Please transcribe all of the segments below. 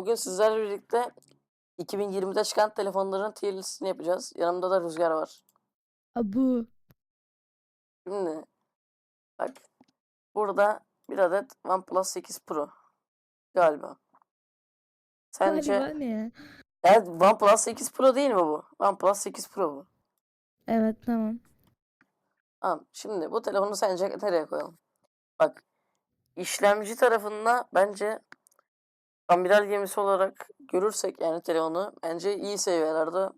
Bugün sizlerle birlikte 2020'de çıkan telefonların tier listini yapacağız. Yanımda da Rüzgar var. Abu. Şimdi bak burada bir adet OnePlus 8 Pro galiba. Sence Galiba ne ya? evet, OnePlus 8 Pro değil mi bu? OnePlus 8 Pro bu. Evet tamam. Tamam. Şimdi bu telefonu sence nereye koyalım? Bak işlemci tarafında bence amiral gemisi olarak görürsek yani telefonu bence iyi seviyelerde.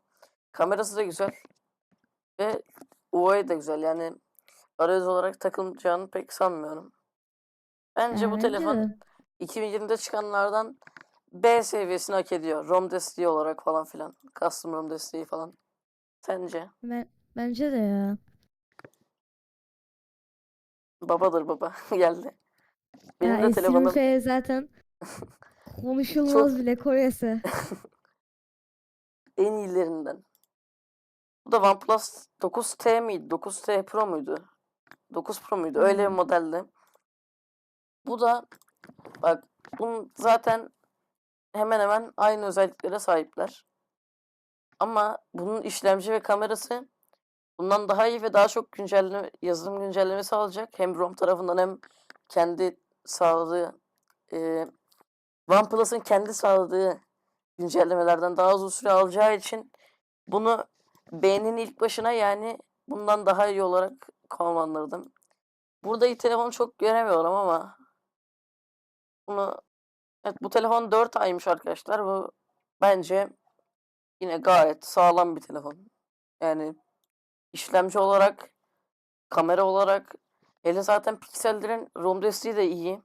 Kamerası da güzel. Ve UI da güzel. Yani arayüz olarak takılacağını pek sanmıyorum. Bence bu telefon de. 2020'de çıkanlardan B seviyesini hak ediyor. ROM desteği olarak falan filan. Custom ROM desteği falan. Sence? Ben, bence de ya. Babadır baba. Geldi. Benim ya de S20 telefonum zaten konuşulmaz çok bile koyası. en iyilerinden. Bu da OnePlus 9T miydi? 9T Pro muydu? 9 Pro muydu? Öyle bir Hmm. modeldi. Bu da bak bunun zaten hemen hemen aynı özelliklere sahipler. Ama bunun işlemci ve kamerası bundan daha iyi ve daha çok güncelleme, yazılım güncellemesi sağlayacak. Hem ROM tarafından hem kendi sağladığı e, OnePlus'ın kendi sağladığı güncellemelerden daha uzun süre alacağı için bunu B'nin ilk başına yani bundan daha iyi olarak konumlandırdım. Burada iyi telefon çok göremiyorum ama bunu evet bu telefon 4 aymış arkadaşlar. Bu bence yine gayet sağlam bir telefon. Yani işlemci olarak, kamera olarak hele zaten piksellerin ROM desteği de iyi.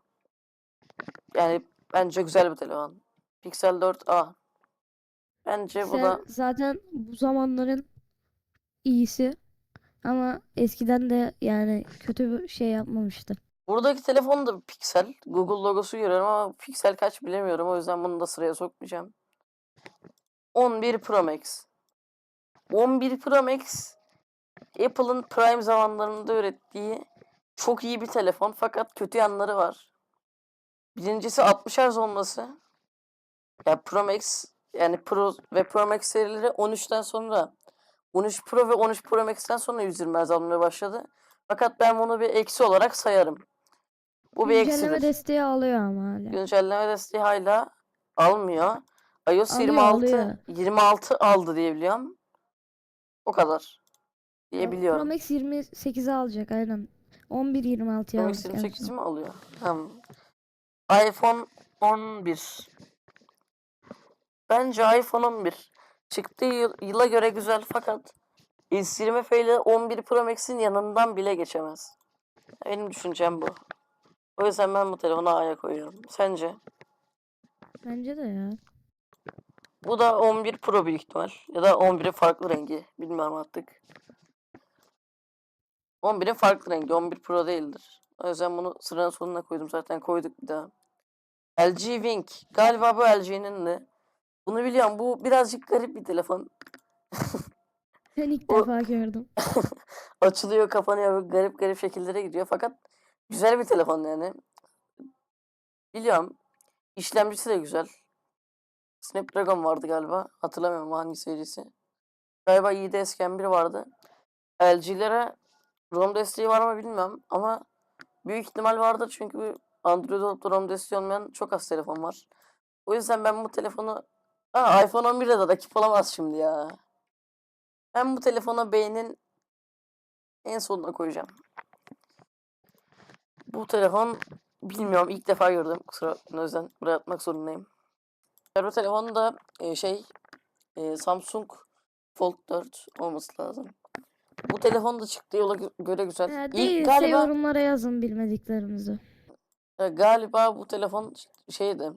Yani bence güzel bir telefon. Pixel 4a. Bence bu da zaten bu zamanların iyisi ama eskiden de yani kötü bir şey yapmamıştı. buradaki telefon da Pixel. Google logosu görüyorum ama Pixel kaç bilemiyorum. O yüzden bunu da sıraya sokmayacağım. 11 Pro Max. 11 Pro Max Apple'ın Prime zamanlarında ürettiği çok iyi bir telefon fakat kötü yanları var. Birincisi 60 Hz olması. Ya Pro Max yani Pro ve Pro Max serileri 13'ten sonra 13 Pro ve 13 Pro Max'ten sonra 120 Hz almaya başladı. Fakat ben bunu bir eksi olarak sayarım. Bu bir Güncelleme eksidir. desteği alıyor ama hala. Güncelleme desteği hala almıyor. iOS Alıyor 26 alıyor. 26 aldı diye biliyorum. O kadar diye Ya, Pro biliyorum. Max 28'e alacak aynen. 11 26'ya Pro Max alacak en 28 son. mi alıyor? Tamam. iPhone 11. Bence iPhone 11 çıktığı yıl- yıla göre güzel fakat S20F ile 11 Pro Max'in yanından bile geçemez. Benim düşüncem bu. O yüzden ben bu telefonu A'ya koyuyorum. Sence? Bence de ya. Bu da 11 Pro büyük ihtimal. Ya da 11'in farklı rengi. Bilmiyorum artık. 11'in farklı rengi. 11 Pro değildir. O yüzden bunu sıranın sonuna koydum. Zaten koyduk bir daha. LG Wing. Galiba bu LG'nin de. Bunu biliyorum. Bu birazcık garip bir telefon. Ben ilk O defa gördüm. açılıyor, kapanıyor. Böyle garip garip şekillere gidiyor. Fakat güzel bir telefon yani. Biliyorum. İşlemcisi de güzel. Snapdragon vardı galiba. Hatırlamıyorum hangi serisi. Galiba i7 Gen 1 vardı. LG'lere ROM desteği var mı bilmiyorum ama büyük ihtimal vardır çünkü Android olup da ROM desteği olmayan çok az telefon var. O yüzden ben bu telefonu Aa, iPhone 11'de de rakip olamaz şimdi ya. Ben bu telefona B'nin en sonuna koyacağım. Bu telefon bilmiyorum ilk defa gördüm. Kusura bakmayın o yüzden buraya atmak zorundayım. Bu telefon da e, şey e, Samsung Fold 4 olması lazım. Bu telefon da çıktığı yola gö- göre güzel. Ha, İlk değilse galiba yorumlara yazın bilmediklerimizi. e, galiba bu telefon şeydi.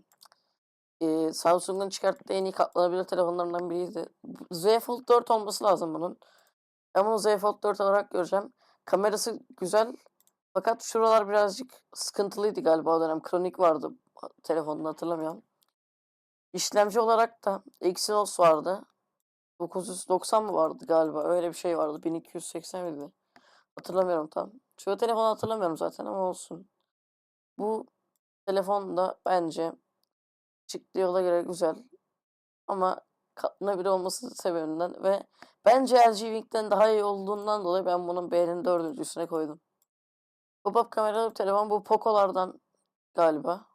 E, Samsung'un çıkarttığı en iyi katlanabilir telefonlarından biriydi. Z Fold 4 olması lazım bunun. Ben bunu Z Fold 4 olarak göreceğim. Kamerası güzel. Fakat şuralar birazcık sıkıntılıydı galiba o dönem. Kronik vardı telefonda hatırlamıyorum. İşlemci olarak da Exynos vardı. 990 mı vardı galiba? Öyle bir şey vardı. 1280 miydi? Hatırlamıyorum tam. Şu telefonu hatırlamıyorum zaten ama olsun. Bu telefon da bence Çıktığı yola göre güzel. Ama katlanabilir olması sebebinden ve bence LG Wing'den daha iyi olduğundan dolayı ben bunun B'nin dördüncüsüne koydum. Pop-up kameralı bir telefon bu Poco'lardan galiba.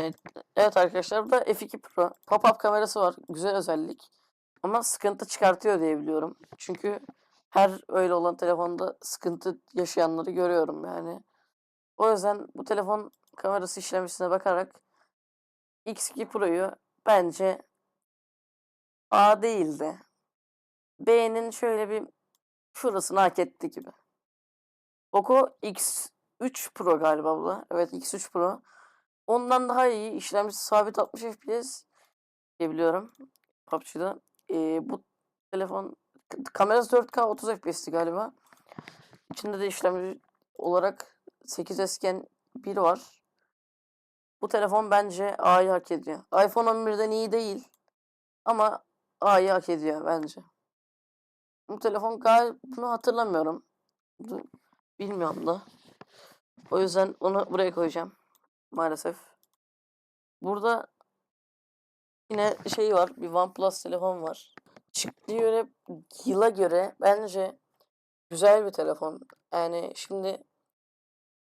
Evet, evet arkadaşlar bu da F2 Pro. Pop-up kamerası var. Güzel özellik. Ama sıkıntı çıkartıyor diye biliyorum. Çünkü her öyle olan telefonda sıkıntı yaşayanları görüyorum yani. O yüzden bu telefon kamerası işlemcisine bakarak X2 Pro'yu bence A değil de B'nin şöyle bir şurasını hak etti gibi. Poco X3 Pro galiba bu. Evet X3 Pro. Ondan daha iyi işlemcisi sabit 60 FPS diyebiliyorum. PUBG'da. Ee, bu telefon kamerası 4K 30 FPS'ti galiba. İçinde de işlemci olarak 8S Gen 1 var. Bu telefon bence A'yı hak ediyor. iPhone 11'den iyi değil. Ama A'yı hak ediyor bence. Bu telefon galiba bunu hatırlamıyorum. Bilmiyorum da. O yüzden onu buraya koyacağım. Maalesef. Burada yine şey var. Bir OnePlus telefon var. Çıktığı göre yıla göre bence güzel bir telefon. Yani şimdi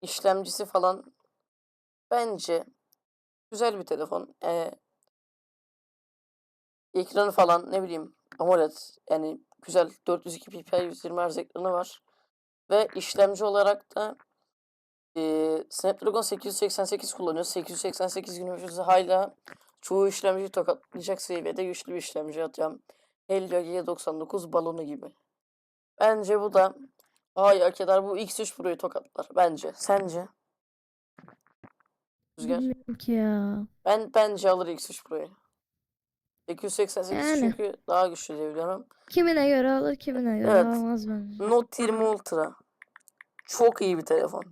işlemcisi falan bence güzel bir telefon. Ee, ekranı falan ne bileyim AMOLED yani güzel 402 ppi 120 Hz ekranı var. Ve işlemci olarak da eee Snapdragon 888 kullanıyor. 888 günümüzde hala çoğu işlemciyi tokatlayacak seviyede güçlü bir işlemci atıyorum. Helio G99 balonu gibi. Bence bu da A'yı hak eder. Bu X3 Pro'yu tokatlar. Bence. Sence? Rüzgar. Bilmiyorum ki ya. Ben bence alır X3 Pro'yu. 888 Yani. çünkü daha güçlü diye biliyorum. Kimine göre alır, kimine göre Evet. almaz bence. Note 20 Ultra. Çok iyi bir telefon.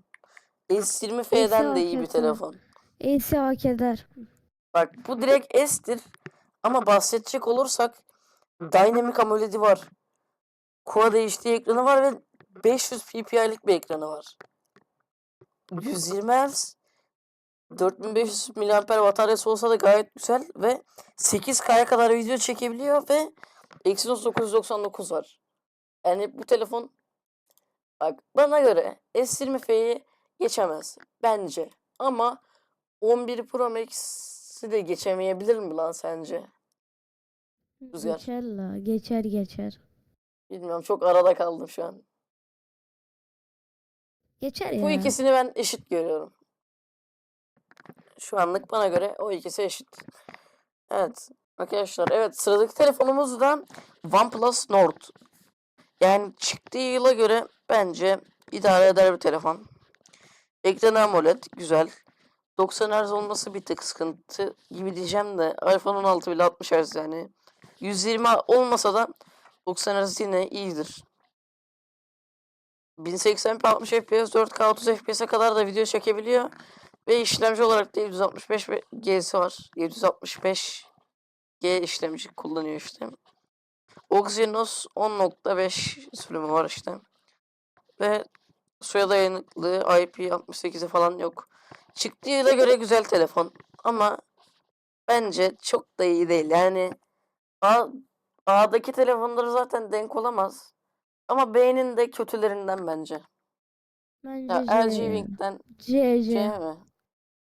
S20 F'den de iyi bir telefon. AC hak eder. Bak bu direkt S'tir. Ama bahsedecek olursak Dynamic AMOLED'i var. Quad HD ekranı var ve 500 ppi'lik bir ekranı var. 120 Hz 4500 mAh bataryası olsa da gayet güzel ve 8K'ya kadar video çekebiliyor ve Exynos 999 var. Yani bu telefon bak bana göre S20 F'yi geçemez bence. Ama 11 Pro Max'i de geçemeyebilir mi lan sence? Rüzgar. Geçer la. Geçer geçer. Bilmiyorum çok arada kaldım şu an. Geçer ya. Bu ikisini ben eşit görüyorum. Şu anlık bana göre o ikisi eşit. Evet. Arkadaşlar evet sıradaki telefonumuz da OnePlus Nord. Yani çıktığı yıla göre bence idare eder bir telefon. Ekranı AMOLED güzel. 90 Hz olması bir tık sıkıntı gibi diyeceğim de iPhone 16 bile 60 Hz yani. 120 olmasa da 90 Hz yine iyidir. 1080p 60 fps 4K 30 fps'e kadar da video çekebiliyor. Ve işlemci olarak da 765 ve G'si var. 765 G işlemci kullanıyor işte. Exynos 10.5 sürümü var işte. Ve suya dayanıklı IP68'i falan yok. Çıktığı yıla göre güzel telefon. Ama bence çok da iyi değil. Yani A, A'daki telefonları zaten denk olamaz. Ama B'nin de kötülerinden bence. Bence Ya C LG. Wing'den C C C. mi?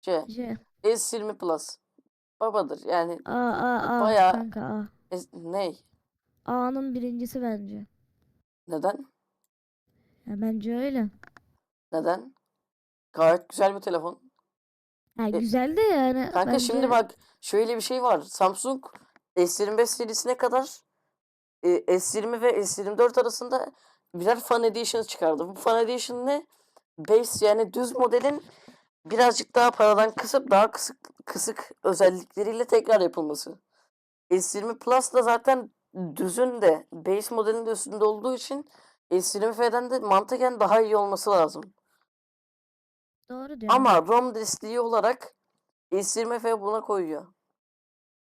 C. C. S20 Plus. Babadır yani. A A A. Bayağı- Kanka A. S- ney? A'nın birincisi bence. Neden? Ya bence öyle. Neden? Gayet güzel bir telefon. E, güzel de yani. Kanka şimdi bence- bak şöyle bir şey var. Samsung S25 serisine kadar e, S20 ve S24 arasında birer Fan Edition çıkardı. Bu Fan Edition ne? Base yani düz modelin birazcık daha paradan kısıp daha kısık kısık özellikleriyle tekrar yapılması. S20 Plus da zaten düzün de base modelin de üstünde olduğu için S20F'den de mantıken daha iyi olması lazım. Doğru diyorsun. Ama ROM desteği olarak S20F buna koyuyor.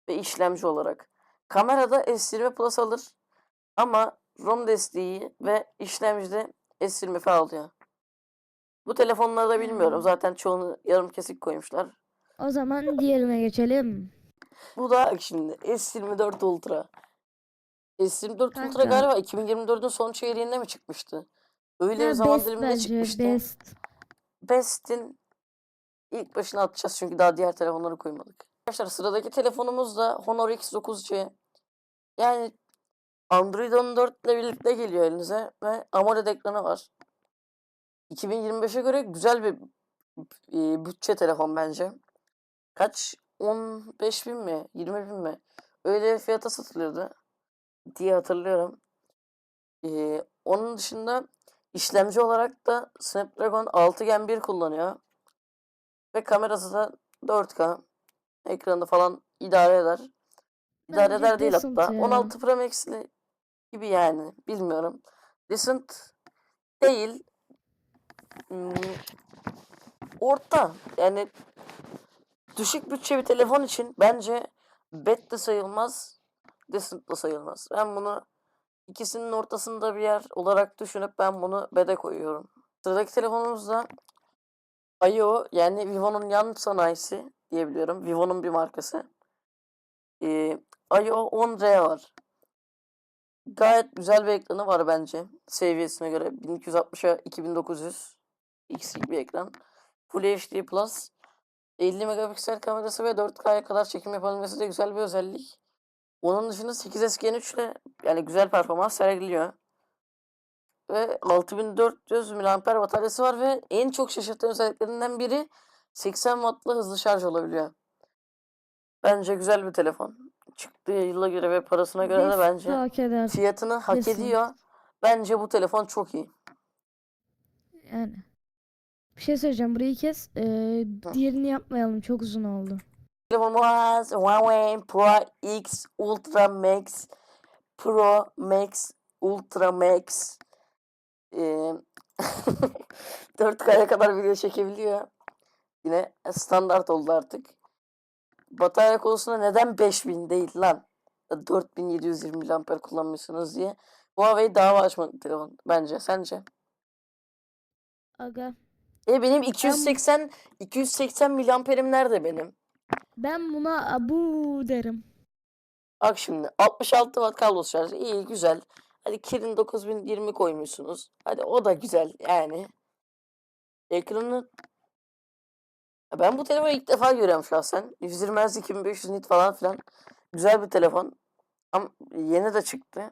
Ve işlemci olarak. Kamerada S20 Plus alır. Ama ROM desteği ve işlemcide S20F alıyor. Bu telefonlarda bilmiyorum. Hmm. Zaten çoğunu yarım kesik koymuşlar. O zaman diğerine geçelim. Bu da şimdi S24 Ultra. S24 Ultra Kanka. galiba 2024'ün son çeyreğinde mi çıkmıştı? Öyle bir zaman best diliminde bence çıkmıştı. best. Best'in ilk başına atacağız çünkü daha diğer telefonları koymadık. Arkadaşlar sıradaki telefonumuz da Honor X9C. Yani Android 14 ile birlikte geliyor elinize ve AMOLED ekranı var. 2025'e göre güzel bir e, bütçe telefon bence. Kaç? 15 bin mi? 20 bin mi? Öyle bir fiyata satılıyordu diye hatırlıyorum. Ee, onun dışında işlemci olarak da Snapdragon 6 Gen 1 kullanıyor. Ve kamerası da 4K. Ekranı falan idare eder. İdare Bence eder değil hatta. ya. 16 Pro Max'li gibi yani. Bilmiyorum. Decent değil. Hmm, orta. Yani düşük bütçe bir telefon için bence bad de sayılmaz. Decent de sayılmaz. Ben bunu ikisinin ortasında bir yer olarak düşünüp ben bunu bed'e koyuyorum. Sıradaki telefonumuz da IO yani Vivo'nun yan sanayisi diyebiliyorum. Vivo'nun bir markası. Ee, IO 10R var. Gayet güzel bir ekranı var bence. Seviyesine göre 1260'a 2900 x'lik bir ekran. Full HD Plus. 50 megapiksel kamerası ve 4K'ya kadar çekim yapabilmesi de güzel bir özellik. Onun dışında 8S Gen 3 ile yani güzel performans sergiliyor. Ve 6400 mAh bataryası var ve en çok şaşırtan özelliklerinden biri 80 wattlı hızlı şarj olabiliyor. Bence güzel bir telefon. Çıktığı yıla göre ve parasına göre de bence hak eder. fiyatını hak Kesin. ediyor. Bence bu telefon çok iyi. Yani. Bir şey söyleyeceğim. Burayı kes. Ee, diğerini yapmayalım. Çok uzun oldu. Telefonumuz Huawei Pro X Ultra Max Pro Max Ultra Max Ee, 4K'ya kadar video çekebiliyor. Yine standart oldu artık. Batarya konusunda neden 5000 değil lan? 4720 mAh kullanmışsınız diye. Huawei dava açmadı telefon bence. Sence? Aga. E benim 280 280 miliamperim nerede benim? Ben buna abu derim. Bak şimdi 66 watt kablosuz şarj. İyi güzel. Hadi Kirin 9020 koymuşsunuz. Hadi o da güzel yani. Ekranı ben bu telefonu ilk defa görüyorum şahsen. 120 Hz 2500 nit falan filan. Güzel bir telefon. Ama yeni de çıktı.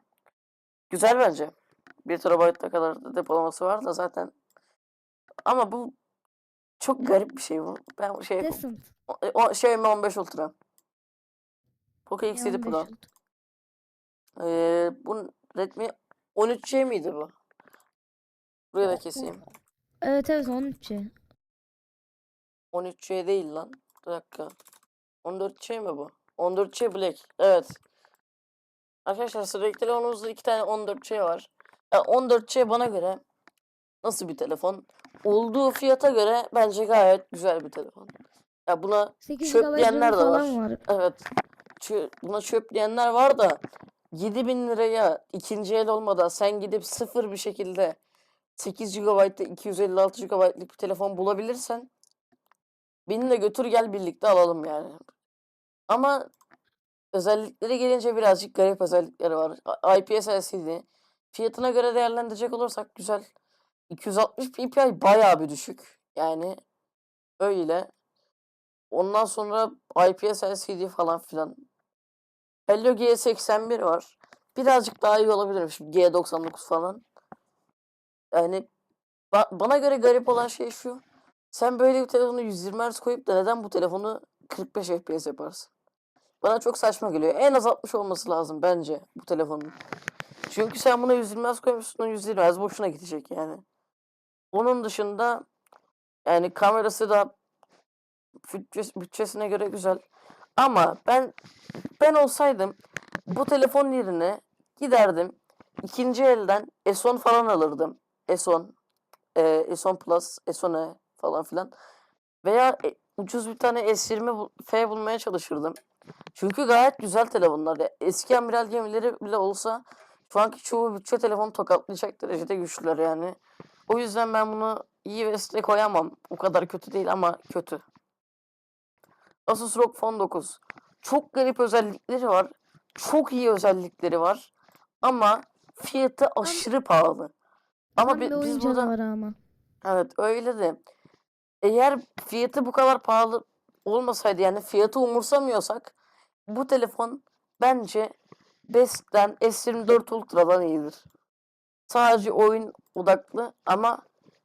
Güzel bence. 1 TB'a kadar da depolaması var da zaten. Ama bu çok garip bir şey bu. Ben bu şey Decent. O, o Xiaomi 15 Ultra. Poco X7 15 Pro. Ee, bu Redmi 13C miydi bu? Buraya da keseyim. Evet evet 13'e. 13C değil lan. Bir dakika. 14C mi bu? 14C Black. Evet. Arkadaşlar sıradaki telefonumuzda iki tane 14C var. Ya 14C bana göre nasıl bir telefon? Olduğu fiyata göre bence gayet güzel bir telefon. Ya buna 8 Çöp diyenler de var. var. Evet. Çö- buna çöp diyenler var da 7000 liraya ikinci el olmadan sen gidip sıfır bir şekilde 8 GB'da 256 GB'lık bir telefon bulabilirsen beni de götür gel birlikte alalım yani. Ama özellikleri gelince birazcık garip özellikleri var. IPS LCD. Fiyatına göre değerlendirecek olursak güzel. 260 ppi bayağı bir düşük. Yani öyle. Ondan sonra IPS LCD falan filan. Hello G81 var. Birazcık daha iyi olabilirmiş. G99 falan. Yani ba- bana göre garip olan şey şu. Sen böyle bir telefonu 120 Hz koyup da neden bu telefonu 45 FPS yaparsın? Bana çok saçma geliyor. En az 60 olması lazım bence bu telefonun. Çünkü sen buna 120 Hz koymuşsun o 120 Hz boşuna gidecek yani. Onun dışında yani kamerası da bütçes- bütçesine göre güzel. Ama ben ben olsaydım bu telefon yerine giderdim ikinci elden S10 falan alırdım. S10, e, S10 Plus, S10e falan filan. Veya e, ucuz bir tane S20 bul- F bulmaya çalışırdım. Çünkü gayet güzel telefonlar. Ya, eski amiral gemileri bile olsa şu anki çoğu bütçe telefonu tokatlayacak derecede güçlüler yani. O yüzden ben bunu iyi ve koyamam. O kadar kötü değil ama kötü. Asus ROG Phone 9. Çok garip özellikleri var. Çok iyi özellikleri var. Ama fiyatı aşırı pahalı. Ama bi- biz burada canavarı ama. evet öyle de eğer fiyatı bu kadar pahalı olmasaydı yani fiyatı umursamıyorsak bu telefon bence Best'ten S24 Ultra'dan iyidir. Sadece oyun odaklı ama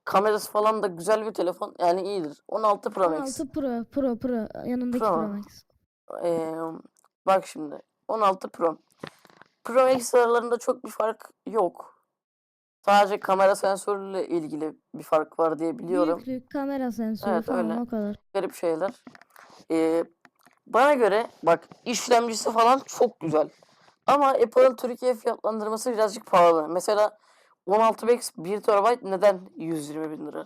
kamerası falan da güzel bir telefon. Yani iyidir. 16 Pro Max. 16 Pro, Pro, Pro. Yanındaki Pro. Pro Max. Ee, bak şimdi. 16 Pro. Pro Max aralarında çok bir fark yok. Sadece kamera sensörüyle ilgili bir fark var diye biliyorum. Büyüklük, kamera sensörü Evet, falan öyle. o kadar. Garip şeyler. Ee, bana göre bak işlemcisi falan çok güzel. Ama Apple'ın Türkiye fiyatlandırması birazcık pahalı. Mesela 16 Max 1 TB neden 120 bin lira?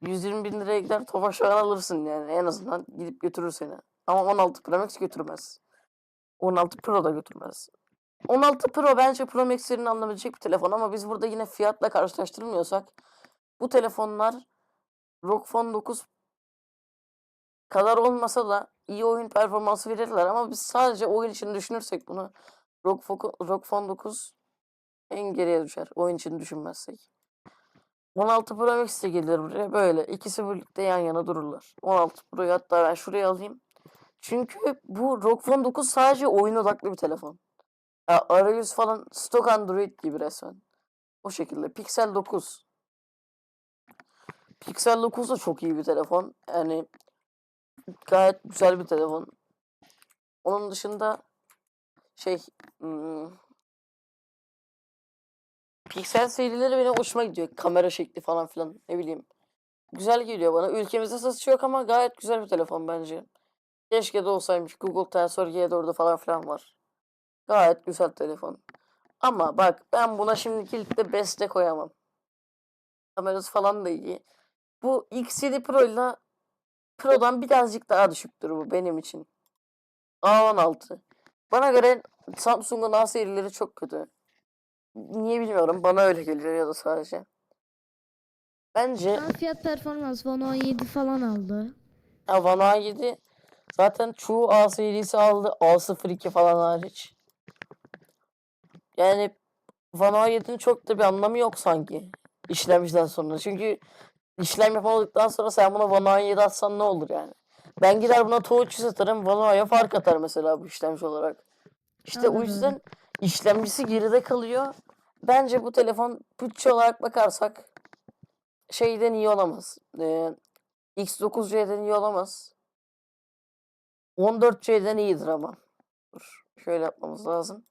120 bin liraya gider Tofaş alırsın yani. En azından gidip götürür seni. Ama 16 Pro Max götürmez. 16 Pro da götürmez. 16 Pro bence Pro Max alınabilecek bir telefon ama biz burada yine fiyatla karşılaştırmıyorsak bu telefonlar ROG Phone 9 kadar olmasa da iyi oyun performansı verirler ama biz sadece oyun için düşünürsek bunu ROG Phone 9 en geriye düşer oyun için düşünmezsek. 16 Pro Max de gelir buraya böyle ikisi birlikte yan yana dururlar. 16 Pro'yu hatta ben şuraya alayım. Çünkü bu ROG Phone 9 sadece oyun odaklı bir telefon. Ya arayüz falan stok Android gibi resmen. O şekilde. Pixel 9. Pixel 9 da çok iyi bir telefon. Yani gayet güzel bir telefon. Onun dışında şey hmm, Pixel serileri benim hoşuma gidiyor. Kamera şekli falan filan ne bileyim. Güzel geliyor bana. Ülkemizde satışı yok ama gayet güzel bir telefon bence. Keşke de olsaymış. Google Tensor G4'ü falan filan var. Gayet güzel telefon. Ama bak ben buna şimdi kilitli beste koyamam. Kamerası falan da iyi. Bu X7 Pro ile Pro'dan birazcık daha düşüktür bu benim için. A16. Bana göre Samsung'un A serileri çok kötü. Niye bilmiyorum. Bana öyle geliyor ya da sadece. Bence Ama fiyat performans One 17 falan aldı. ya One A7 zaten çoğu A serisi aldı. A02 falan hariç. Yani One A7'nin çok da bir anlamı yok sanki. İşlemciden sonra. Çünkü işlem yapamadıktan sonra sen buna One A7 atsan ne olur yani. Ben gider buna Touch 300 atarım. One A'ya fark atar mesela bu işlemci olarak. İşte o Aynen öyle. yüzden işlemcisi geride kalıyor. Bence bu telefon bütçe olarak bakarsak şeyden iyi olamaz. Ee, X9C'den iyi olamaz. 14C'den iyidir ama. Dur, şöyle yapmamız lazım.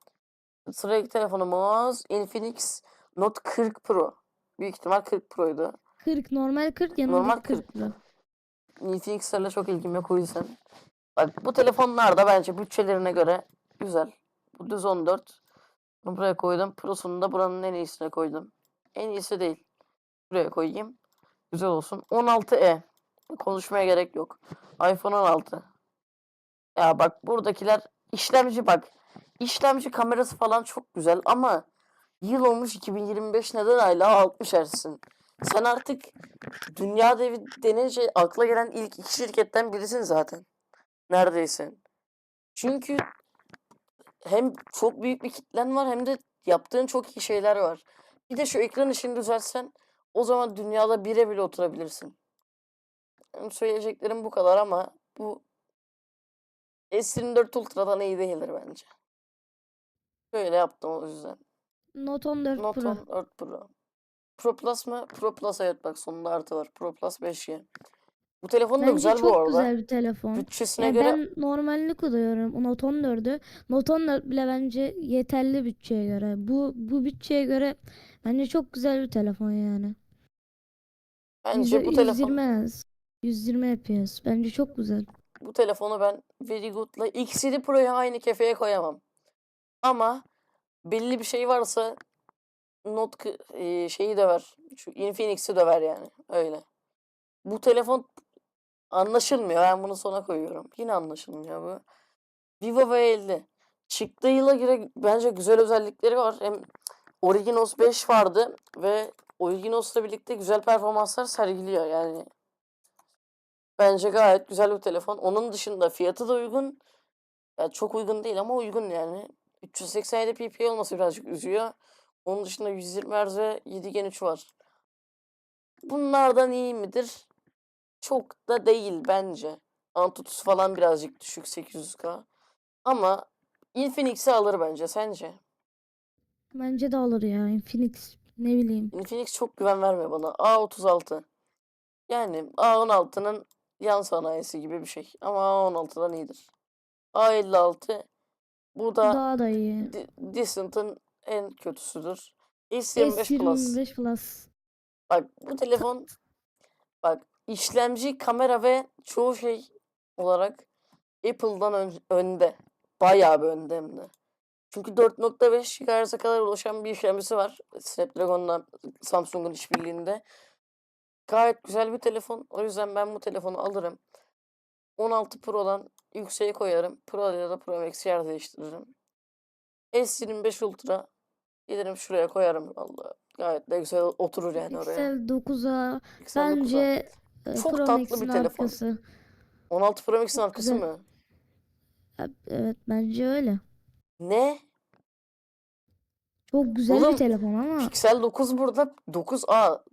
Sıradaki telefonumuz Infinix Note 40 Pro. Büyük ihtimal 40 Pro'ydu. 40 normal 40 yanındaki Normal 40 40. Pro. Infinix'lerle çok ilgim yok o yüzden. Bak bu telefonlar da bence bütçelerine göre güzel. Bu düz 14. Bunu buraya koydum. Pro'sunu da buranın en iyisine koydum. En iyisi değil. Buraya koyayım. Güzel olsun. 16e. Konuşmaya gerek yok. iPhone 16. Ya bak buradakiler işlemci bak. İşlemci kamerası falan çok güzel ama yıl olmuş 2025 neden hala 60 Hz'sin? Sen artık dünya devi denince akla gelen ilk iki şirketten birisin zaten. Neredeyse. Çünkü hem çok büyük bir kitlen var hem de yaptığın çok iyi şeyler var. Bir de şu ekran işini düzeltsen o zaman dünyada bire bile oturabilirsin. Benim söyleyeceklerim bu kadar ama bu S24 Ultra'dan iyi değildir bence. Böyle yaptım o yüzden. Note 14 Note Pro. 14 Pro. Pro Plus mı? Pro Plus evet bak sonunda artı var. Pro Plus 5G. Bu telefon da Bence güzel bu çok arada. güzel bir telefon. Bütçesine Ya göre ben normalini kullanıyorum. Note 14'ü. Note 14 bile bence yeterli bütçeye göre. Bu bu bütçeye göre bence çok güzel bir telefon yani. bence Yüzde- bu telefon 120 Hz. 120 FPS. Bence çok güzel. bu telefonu ben Very Good'la X7 Pro'yu aynı kefeye koyamam. Ama belli bir şey varsa Note kı- eee, şeyi döver. Şu Infinix'i döver yani. Öyle. Bu telefon anlaşılmıyor. Ben bunu sona koyuyorum. Yine anlaşılmıyor bu. Vivo V50. Çıktığı yıla göre bence güzel özellikleri var. Hem Originos 5 vardı ve Originos'la birlikte güzel performanslar sergiliyor yani. Bence gayet güzel bir telefon. Onun dışında fiyatı da uygun. Ya çok uygun değil ama uygun yani. 387 ppi olması birazcık üzüyor. Onun dışında 120 Hz ve 7 Gen 3 var. Bunlardan iyi midir? Çok da değil bence. Antutusu falan birazcık düşük 800K. Ama Infinix'i alır bence. Sence? Bence de alır ya. Infinix ne bileyim. Infinix çok güven vermiyor bana. A36. Yani A16'nın yan sanayisi gibi bir şey. Ama A16'dan iyidir. A56 bu da Daha da iyi. Di- Decent'ın en kötüsüdür. S25 Plus. S25 Plus. Bak bu telefon bak işlemci, kamera ve çoğu şey olarak Apple'dan ön- önde. Bayağı bir önde hem de. Çünkü 4.5 GHz'e kadar ulaşan bir işlemcisi var. Snapdragon'la Samsung'un işbirliğinde. Gayet güzel bir telefon. O yüzden ben bu telefonu alırım. 16 Pro'dan yükseğe koyarım. Pro ya da Pro Max yer değiştiririm. S25 Ultra gelirim şuraya koyarım valla. Gayet de güzel oturur yani oraya. Pixel 9'a Pixel 9'a. bence Çok Pro tatlı bir Max'in telefon. arkası. 16 Pro Max'in arkası güzel. mı? Evet bence öyle. Ne? Çok güzel Oğlum, bir telefon ama Pixel 9 burada 9A.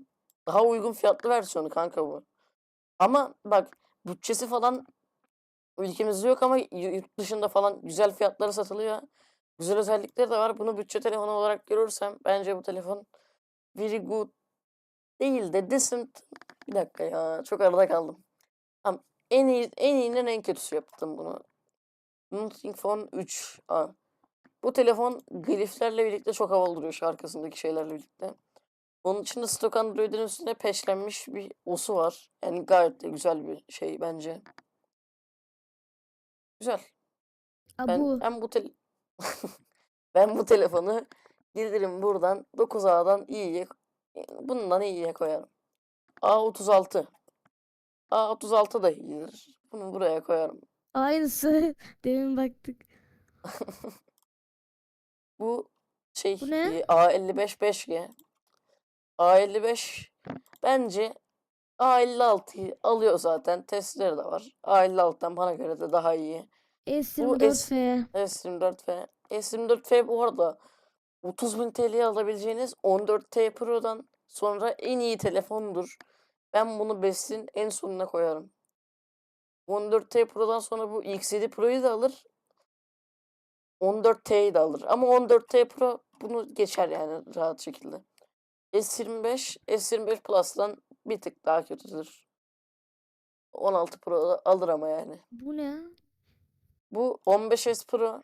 Daha uygun fiyatlı versiyonu kanka bu. Ama bak bütçesi falan ülkemizde yok ama yurt dışında falan güzel fiyatlara satılıyor. Güzel özellikleri de var. Bunu bütçe telefonu olarak görürsem bence bu telefon very good değil de decent. Bir dakika ya çok arada kaldım. Tamam. En iyi en iyinin en kötüsü yaptım bunu. Nothing Phone 3A. Bu telefon gliflerle birlikte çok havalı duruyor şu arkasındaki şeylerle birlikte. Onun içinde stok Android'in üstüne peşlenmiş bir osu var. Yani gayet de güzel bir şey bence. Güzel. Ha, Ben bu ben bu tel ben bu telefonu gelirim buradan 9A'dan iyiye bundan iyiye koyarım. A36. A36 da iyidir. Bunu buraya koyarım. aynısı. Demin baktık. Bu şey Bu ne? e, A55 5G. A55 bence A56'yı alıyor zaten. Testleri de var. A56'dan bana göre de daha iyi. S24F. S24 ve S24F bu arada 30.000 TL'ye alabileceğiniz 14T Pro'dan sonra en iyi telefondur. Ben bunu BES'in en sonuna koyarım. 14T Pro'dan sonra bu X7 Pro'yu da alır. 14T'yi de alır. Ama 14T Pro bunu geçer yani rahat şekilde. S25, S25 Plus'tan bir tık daha kötüdür. 16 Pro alır ama yani. Bu ne? Bu 15S Pro.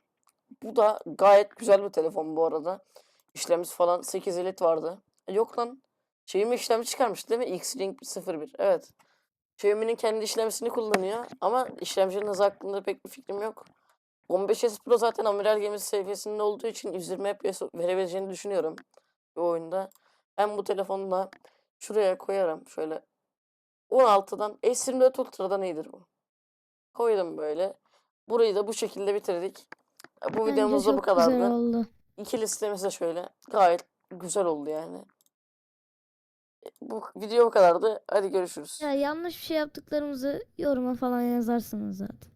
Bu da gayet güzel bir telefon bu arada. İşlemcisi falan 8 Elite vardı. E, Yok lan. Xiaomi işlemci çıkarmış değil mi? X-Link 01. Evet. Xiaomi'nin kendi işlemcisini kullanıyor. Ama işlemcinin hızı hakkında pek bir fikrim yok. 15S Pro zaten amiral gemisi seviyesinde olduğu için 120 FPS verebileceğini düşünüyorum. Bu oyunda. Ben bu telefonla şuraya koyarım. Şöyle 16'dan S24 Ultra'dan iyidir bu. Koydum böyle. Burayı da bu şekilde bitirdik. Bu Bence videomuz da bu çok güzel kadardı. oldu. İki listemiz de şöyle. Gayet güzel oldu yani. E, Bu video bu kadardı. Hadi görüşürüz. Ya yanlış bir şey yaptıklarımızı yoruma falan yazarsınız zaten.